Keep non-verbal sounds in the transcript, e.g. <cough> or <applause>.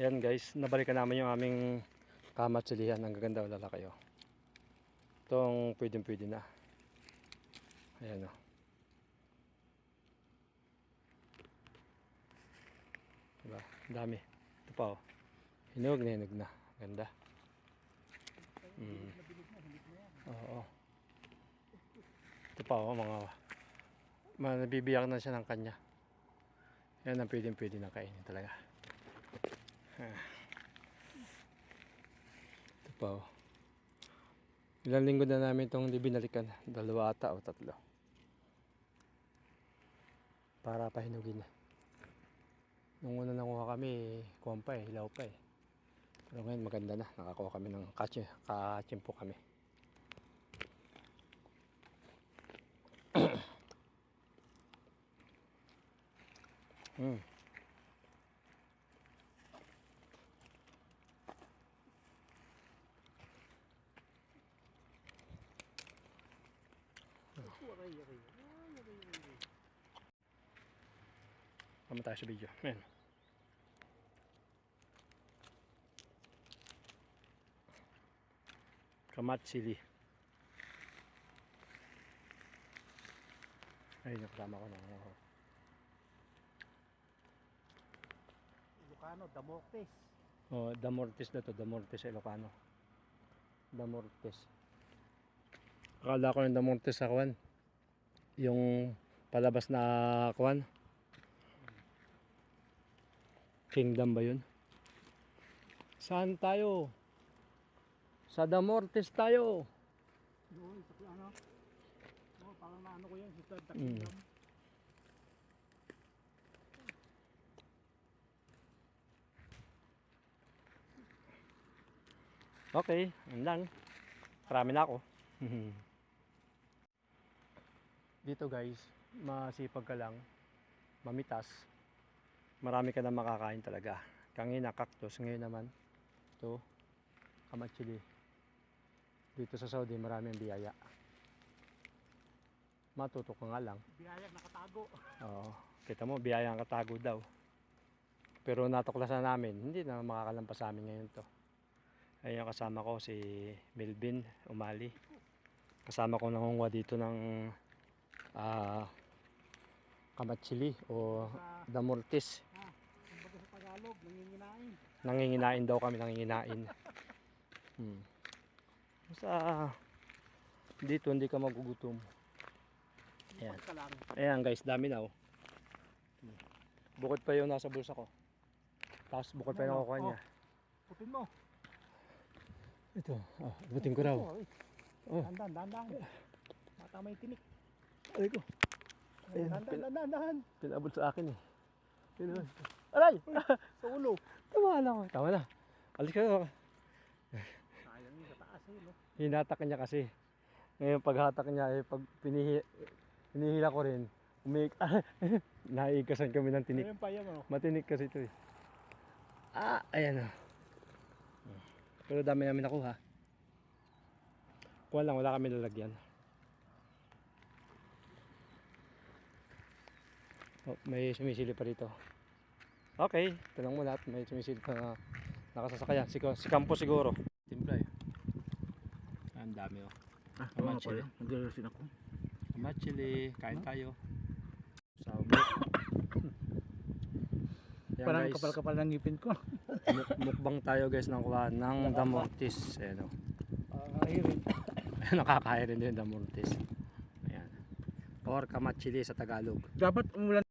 Ayan guys, nabalikan namin yung aming kamatsilihan. Ang gaganda wala kayo. Itong pwedeng pwede na. Ayan o. Diba? Ang dami. Ito pa o. Hinog na hinog na. Ganda. Mm. Oo. Ito pa o mga mga nabibiyak na siya ng kanya. Yan ang pwedeng pwede na kainin talaga. Ah. Ito pa oh. Ilang linggo na namin itong di binalikan. Dalawa ata o tatlo. Para pahinugin na. Nung una nakuha kami, kuwan pa eh, hilaw pa eh. Pero ngayon maganda na. Nakakuha kami ng katsi, kachimpo kami. <clears throat> Mm. Tama tayo sa video. Ayan. Kamat Sili. Ayun yung kasama ko na. ano. Ilocano, Damoctes. Oh, Damortes na to, Damortes Ilocano. Damortes. Akala ko yung Damortes sa kwan. Yung palabas na kwan. Kingdom ba yun? Saan tayo? Sa Damortes tayo. Doon, sa ano? Oh, parang naano ko yun, sa Third Mm. Kingdom. Okay, yun lang. Marami na ako. <laughs> Dito guys, masipag ka lang, mamitas, marami ka na makakain talaga. Kangina, cactus, ngayon naman, ito, kamatsili. Dito sa Saudi, marami ang biyaya. Matuto ka nga lang. Biyayag nakatago. <laughs> Oo, kita mo, biyaya ang katago daw. Pero natuklasan namin, hindi na makakalampas sa amin ngayon to. Ayun kasama ko, si Melvin Umali. Kasama ko nangunguha dito ng ah, kamatsili o Sa, damortis. sa Tagalog, nanginginain. Nanginginain daw kami, nanginginain. <laughs> Hmm. Basta dito hindi ka magugutom. Ayan. Ayan guys, dami na oh. Bukod pa yung nasa bulsa ko. Tapos bukod pa yung Ano? nakukuha Oh. niya. Putin mo. Ito, oh, abutin ko raw. Oh, eh. Oh. Dandan, dandan. Matama yung tinik. Aray ko, Oh, Ayan, Dandan, pin- dandan, dandan. pinabot sa akin eh. Yun, oh. Aray! Sa ulo. Tama lang. Tama na. Alis ka na. Sayang yun, sa taas eh, no? Hinatak niya kasi. Ngayon paghatak niya, eh, pag pinihi, pinihila ko rin, umik, <laughs> naiikasan kami ng tinik. Ayun pa yan, oh. Matinik kasi ito eh. Ah, ayan o. Pero dami namin nakuha. Kuha lang, wala kami lalagyan. Oh, may sumisili pa rito. Okay, tanong mo lahat. May sumisili pa na nakasasakyan. Si, si Campo siguro. Timpla eh. Ang dami oh. Ah, Tama pala. Nag-resin ako. Kamachili, kain tayo. Sa <coughs> Yan Parang guys. kapal-kapal ng ngipin ko. <laughs> Muk- mukbang tayo guys ng kuha ng Damortis. Ayan o. Nakakahirin. <laughs> Nakakaya rin din yung Damortis. Ayan. Or kamachili sa Tagalog. Dapat umulan